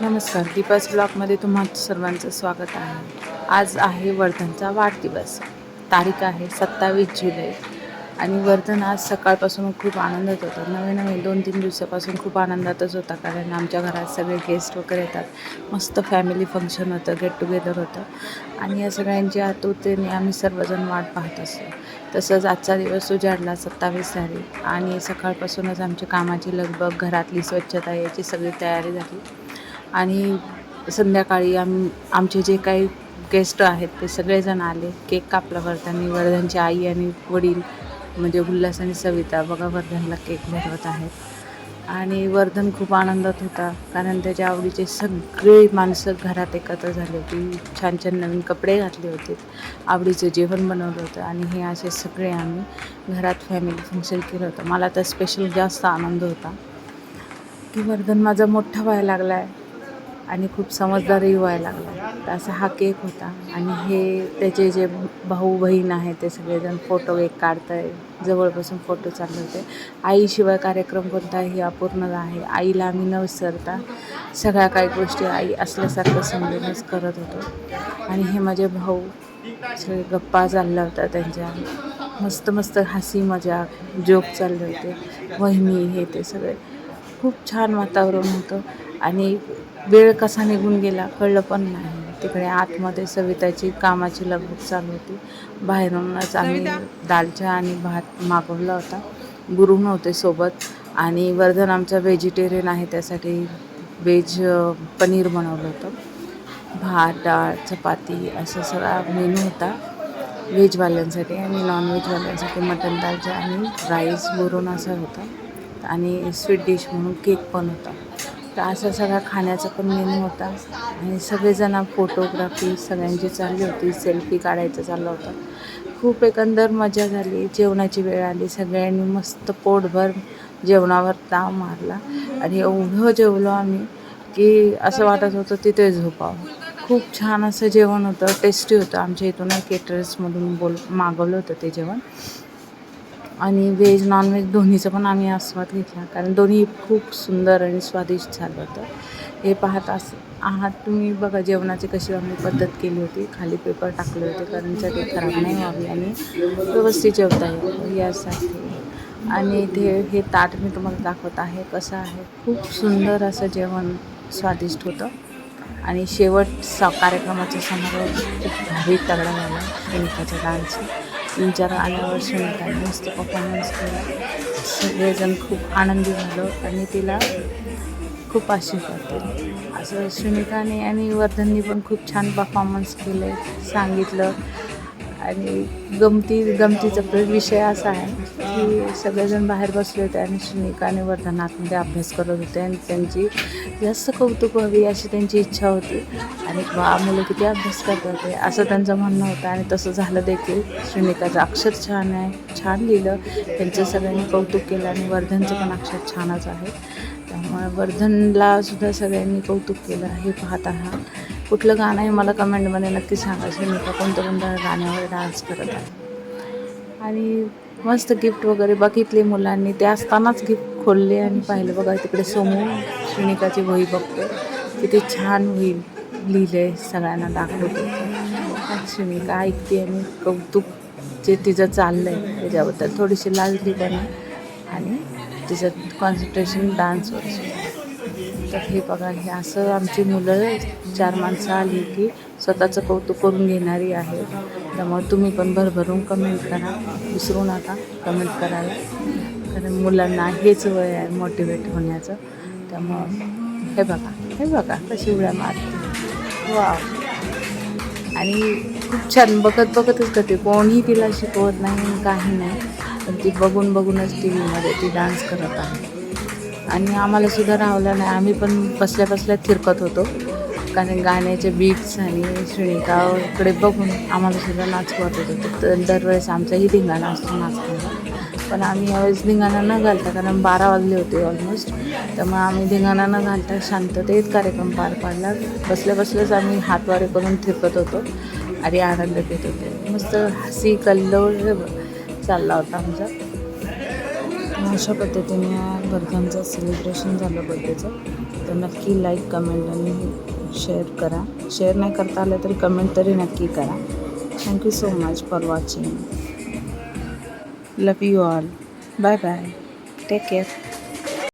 नमस्कार दीपास ब्लॉगमध्ये तुम्हा सर्वांचं स्वागत आहे. आज आहे वर्धनचा वाढदिवस. तारीख आहे सत्तावीस जुलै. आणि वर्धन आज सकाळपासून खूप आनंदात होता. नवे नवे दोन तीन दिवसापासून खूप आनंदातच होता कारण आमच्या घरात सगळे गेस्ट वगैरे येतात. मस्त फॅमिली फंक्शन होतं गेट टुगेदर होतं. आणि या सगळ्यांची आतुरतेने आम्ही सर्वजण वाट पाहत असतो. तसंच आजचा दिवस उजाडला सत्तावीस तारीख आणि सकाळपासूनच आमच्या कामाची लगबग घरातली स्वच्छता याची सगळी तयारी झाली. आणि संध्याकाळी आम आमचे जे काही गेस्ट आहेत ते सगळेजण आले. केक कापला करताना वर्धनची आई आणि वडील म्हणजे उल्हास आणि सविता बघा वर्धनला केक भरवत आहेत. आणि वर्धन खूप आनंदात होता कारण त्याच्या आवडीचे सगळे माणसं घरात एकत्र झाले होती. छान छान नवीन कपडे घातले होते. आवडीचं जेवण बनवलं होतं आणि हे असे सगळे आम्ही घरात फॅमिली फंक्शन केलं होतं. मला तर स्पेशल जास्त आनंद होता की वर्धन माझा मोठा व्हायला लागला आहे आणि खूप समजदारही व्हायला लागला. तर असा हा केक होता. आणि हे त्याचे जे भाऊ बहीण आहे ते सगळेजण फोटो एक काढत आहे जवळपासून फोटो चालले होते आईशिवाय कार्यक्रम कोणताही अपूर्ण आहे आईला आम्ही न विसरता सगळ्या काही गोष्टी आई असल्यासारखं समजूनच करत होतो. आणि हे माझे भाऊ सगळे गप्पा चालल्या होत्या त्यांच्या. मस्त मस्त हसी मजाक जोक चालले होते. वहिनी हे ते सगळे. खूप छान वातावरण होतं. आणि वेळ कसा निघून गेला कळलं पण नाही. तिकडे आतमध्ये सविताची कामाची लगबग चालू होती. बाहेरूनच आम्ही दालचा आणि भात मागवला होता. गुरु नव्हते सोबत आणि वर्धन आमचा व्हेजिटेरियन आहे त्यासाठी व्हेज पनीर बनवलं होतं. भात डाळ चपाती असा सगळा मेनू होता व्हेजवाल्यांसाठी आणि नॉनव्हेजवाल्यांसाठी. मटन दालचा आणि राईस बुरून असा होता. आणि स्वीट डिश म्हणून केक पण होता. तर असा सगळा खाण्याचा पण मेनू होता. आणि सगळेजण फोटोग्राफी सगळ्यांची चालली होती. सेल्फी काढायचं चाललं होतं. खूप एकंदर मजा झाली. जेवणाची वेळ आली. सगळ्यांनी मस्त पोटभर जेवणावर ताव मारला. आणि एवढं जेवलो आम्ही की असं वाटत होतं तिथे झोपावं. खूप छान असं जेवण होतं. टेस्टी होतं. आमच्या इथून केटरर्समधून बोल मागवलं होतं ते जेवण. आणि व्हेज नॉनव्हेज दोन्हीचं पण आम्ही आस्वाद घेतला. कारण दोन्ही खूप सुंदर आणि स्वादिष्ट झालं होतं. हे पाहत अस आहात तुम्ही बघा जेवणाची कशी आम्ही पद्धत केली होती. खाली पेपर टाकले होते कारण चटई खराब नाही व्हावी आणि व्यवस्थित जेवता येईल यासाठी. आणि ते हे ताट मी तुम्हाला दाखवत आहे कसं आहे. खूप सुंदर असं जेवण स्वादिष्ट होतं. आणि शेवट सा कार्यक्रमाचा समारोह खूप भारी तगडा झाला एनिकाच्या डान्सचा तीन चार आल्यावर सुनीताने मस्त परफॉर्मन्स केला. सगळेजण खूप आनंदी झालो आणि तिला खूप आशीर्वाद दिले. असं सुनीताने आणि वर्धननी पण खूप छान परफॉर्मन्स केले सांगितलं. आणि गमती गमतीचा विषय असा आहे. की सगळेजण बाहेर बसले होते आणि सुनिका आणि वर्धन आतमध्ये अभ्यास करत होते आणि त्यांची जास्त कौतुक व्हावी अशी त्यांची इच्छा होती. आणि वा मुलं किती अभ्यास करत होते असं त्यांचं म्हणणं होतं आणि तसं झालं देखील. सुनिकाचं अक्षर छान आहे छान लिहिलं. त्यांचं सगळ्यांनी कौतुक केलं आणि वर्धनचं पण अक्षर छानच आहे. त्यामुळे वर्धनला सुद्धा सगळ्यांनी कौतुक केलं हे पाहत आहात कुठलं गाणं आहे मला कमेंटमध्ये नक्की सांगा. सुनीता कोणत्या कोणत्या गाण्यावर डान्स करत आहे? आणि मस्त गिफ्ट वगैरे बघितले मुलांनी. ते असतानाच गिफ्ट खोलले आणि पाहिलं बघा तिकडे समोर सुनिकाची वही बघतो किती छान होईल आहे सगळ्यांना दाखवतो सुनिका ऐकते आणि कौतुक जे तिचं चाललं आहे त्याच्याबद्दल थोडीशी लाजली त्याने. आणि तिचं कॉन्सन्ट्रेशन डान्सवर तर हे बघा हे असं आमची मुलं चार माणसं आली की स्वतःचं कौतुक करून घेणारी आहे. त्यामुळे तुम्ही पण भरभरून कमेंट करा. विसरू नका कमेंट करायला. कारण मुलांना हेच वय आहे मोटिवेट होण्याचं. त्यामुळं हे बघा हे बघा कशी उड्या मारते. वा आणि खूप छान बघत बघतच करते. कोणीही तिला शिकवत नाही काही नाही. पण ती बघून बघूनच टी व्हीमध्ये ती डान्स करत आहे. आणि आम्हाला सुद्धा राहलं नाही. आम्ही पण बसल्या बसल्या थिरकत होतो. कारण गाण्याचे बीट्स आणि श्रेणिकाकडे बघून आम्हाला सुद्धा नाच होतो तर दरवेळेस आमचाही धिंगाणा असतो नाचताना. पण आम्ही यावेळेस धिंगाणा न घालता कारण बारा वाजले होते ऑलमोस्ट त्यामुळे आम्ही धिंगाणा न घालता शांततेत कार्यक्रम पार पाडला. बसल्या बसल्याच आम्ही हातवारे करून थिरकत होतो आणि आनंद घेत होते. मस्त हसी कल्लोळ चालला होता आमचा. अशा पद्धतीने वर्धनचं सेलिब्रेशन झालं बर्थडेचं तर नक्की लाईक कमेंट आणि शेअर करा. शेअर नाही करता आलं तरी कमेंट तरी नक्की करा. Thank you so much for watching love you all bye bye take care